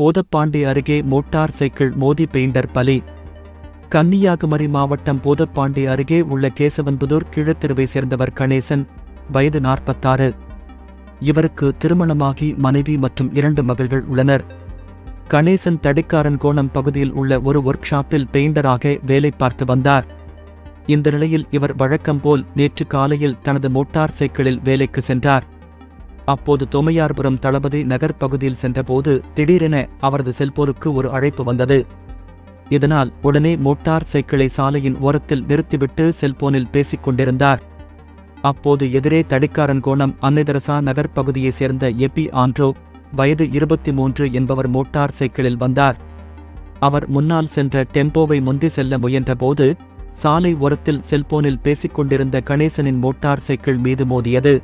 போதப்பாண்டி அருகே motor cycle மோதி painter பலி. கன்னியாகுமரி மாவட்டம் போதப்பாண்டி அருகே உள்ள கேசவன்புதூர் கீழத்தெருவை சேர்ந்தவர் கணேசன் வயது நாற்பத்தாறு. இவருக்கு திருமணமாகி மனைவி மற்றும் இரண்டு மகள்கள் உள்ளனர். கணேசன் தடிக்காரன் கோணம் பகுதியில் உள்ள ஒரு ஒர்க் ஷாப்பில் பெயிண்டராக வேலை பார்த்து வந்தார். இந்த நிலையில் இவர் வழக்கம் போல் நேற்று காலையில் தனது மோட்டார் சைக்கிளில் வேலைக்கு சென்றார். அப்போது தோமையார்புரம் தளபதி நகர் பகுதியில் சென்றபோது திடீரென அவரது செல்போனுக்கு ஒரு அழைப்பு வந்தது. இதனால் உடனே மோட்டார் சைக்கிளை சாலையின் ஓரத்தில் நிறுத்திவிட்டு செல்போனில் பேசிக் கொண்டிருந்தார். அப்போது எதிரே தடிக்காரன் கோணம் அன்னைதரசா நகர் பகுதியைச் சேர்ந்த எபி ஆண்ட்ரோ வயது இருபத்தி மூன்று என்பவர் மோட்டார் சைக்கிளில் வந்தார். அவர் முன்னால் சென்ற டெம்போவை முந்தி செல்ல முயன்றபோது சாலை ஓரத்தில் செல்போனில் பேசிக் கொண்டிருந்த கணேசனின் மோட்டார் சைக்கிள் மீது மோதியது.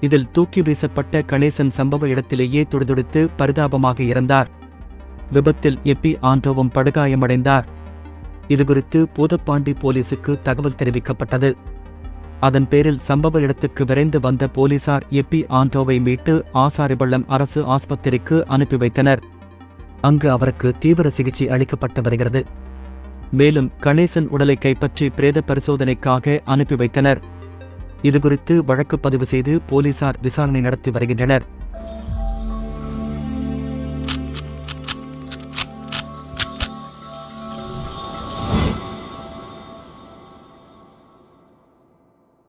இதில் தூக்கி வீசப்பட்ட கணேசன் சம்பவ இடத்திலேயே துடிதுடித்து பரிதாபமாக இறந்தார். விபத்தில் எப்பி ஆண்டோவும் படுகாயமடைந்தார். இதுகுறித்து பூதப்பாண்டி போலீசுக்கு தகவல் தெரிவிக்கப்பட்டது. அதன் பேரில் சம்பவ இடத்துக்கு விரைந்து வந்த போலீசார் எப்பி ஆண்டோவை மீட்டு ஆசாரிபள்ளம் அரசு ஆஸ்பத்திரிக்கு அனுப்பி வைத்தனர். அங்கு அவருக்கு தீவிர சிகிச்சை அளிக்கப்பட்டு வருகிறது. மேலும் கணேசன் உடலை கைப்பற்றி பிரேத பரிசோதனைக்காக அனுப்பி வைத்தனர். இதுகுறித்து வழக்கு பதிவு செய்து போலீசார் விசாரணை நடத்தி வருகின்றனர்.